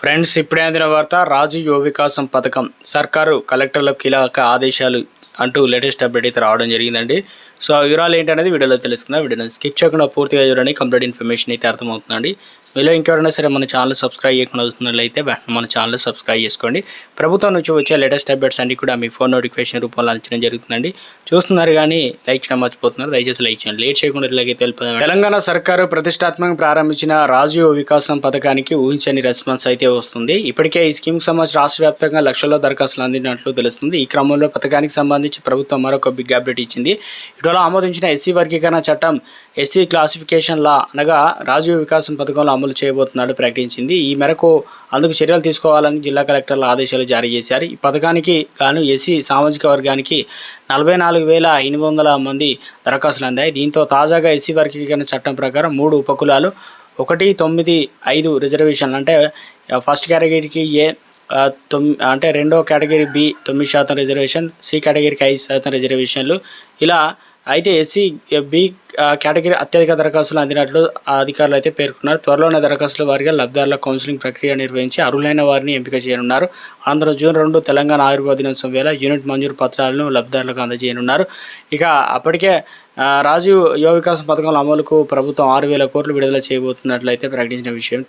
Friends ఇప్పుడే అందిన వార్త రాజు యువ వికాసం పథకం. సర్కారు కలెక్టర్లకు కీలక ఆదేశాలు అంటూ లేటెస్ట్ అప్డేట్ అయితే రావడం జరిగిందండి. సో ఆ వివరాలు ఏంటనేది వీడియోలో తెలుసుకుందాం. వీడియోని స్కిప్ చేయకుండా పూర్తిగా చూడండి. కంప్లీట్ ఇన్ఫర్మేషన్ అయితే అర్థమవుతుందండి. మీలో ఇంకెవరైనా సరే మన ఛానల్ సబ్స్క్రైబ్ చేయకుండా అవుతున్నట్లయితే వెంటనే మన ఛానల్ సబ్స్క్రైబ్ చేసుకోండి. ప్రభుత్వం నుంచి వచ్చే లేటెస్ట్ అప్డేట్స్ అన్ని కూడా మీ ఫోన్ నోటిఫికేషన్ రూపంలో అంచడం జరుగుతుందండి. చూస్తున్నారు కానీ లైక్ చేయడం మర్చిపోతున్నారు. దయచేసి లైక్ చేయండి. లేట్ చేయకుండా ఇలాగే తెలిపారు తెలంగాణ సర్కారు ప్రతిష్టాత్మకంగా ప్రారంభించిన రాజు వికాసం పథకానికి ఊహించని రెస్పాన్స్ అయితే వస్తుంది. ఇప్పటికే ఈ స్కీమ్ సంబంధించి రాష్ట్ర వ్యాప్తంగా లక్షల్లో దరఖాస్తులు అందినట్లు తెలుస్తుంది. ఈ క్రమంలో పథకానికి సంబంధించి ప్రభుత్వం మరొక బిగ్ అప్డేట్ ఇచ్చింది. ఇటీవల ఆమోదించిన ఎస్సీ వర్గీకరణ చట్టం ఎస్సీ క్లాసిఫికేషన్ లా అనగా రాజీవ్ వికాసం పథకంలో అమలు చేయబోతున్నట్టు ప్రకటించింది. ఈ మేరకు అందుకు చర్యలు తీసుకోవాలని జిల్లా కలెక్టర్ల ఆదేశాలు జారీ చేశారు. ఈ పథకానికి గాను ఎస్సీ సామాజిక వర్గానికి నలభై నాలుగు వేల ఎనిమిది వందల మంది దరఖాస్తులు అందాయి. దీంతో తాజాగా ఎస్సీ వర్గీకరణ చట్టం ప్రకారం మూడు ఉపకులాలు ఒకటి తొమ్మిది ఐదు రిజర్వేషన్లు అంటే ఫస్ట్ కేటగిరీకి ఏ తొమ్మి అంటే రెండో కేటగిరీ బి తొమ్మిది శాతం రిజర్వేషన్ సి కేటగిరీకి ఐదు శాతం రిజర్వేషన్లు ఇలా అయితే ఎస్సీ బి కేటగిరీ అత్యధిక దరఖాస్తులు అందినట్లు అధికారులు అయితే పేర్కొన్నారు. త్వరలోనే దరఖాస్తుల వారిగా లబ్ధిదారుల కౌన్సిలింగ్ ప్రక్రియ నిర్వహించి అర్హులైన వారిని ఎంపిక చేయనున్నారు. అనంతరం జూన్ రెండు తెలంగాణ ఆయుర్వేద దినోత్సవం వేళ యూనిట్ మంజూరు పత్రాలను లబ్ధిదారులకు అందజేయనున్నారు. ఇక అప్పటికే రాజీవ్ యువ వికాసం పథకం అమలుకు ప్రభుత్వం ఆరు వేల కోట్లు విడుదల చేయబోతున్నట్లయితే ప్రకటించిన విషయం.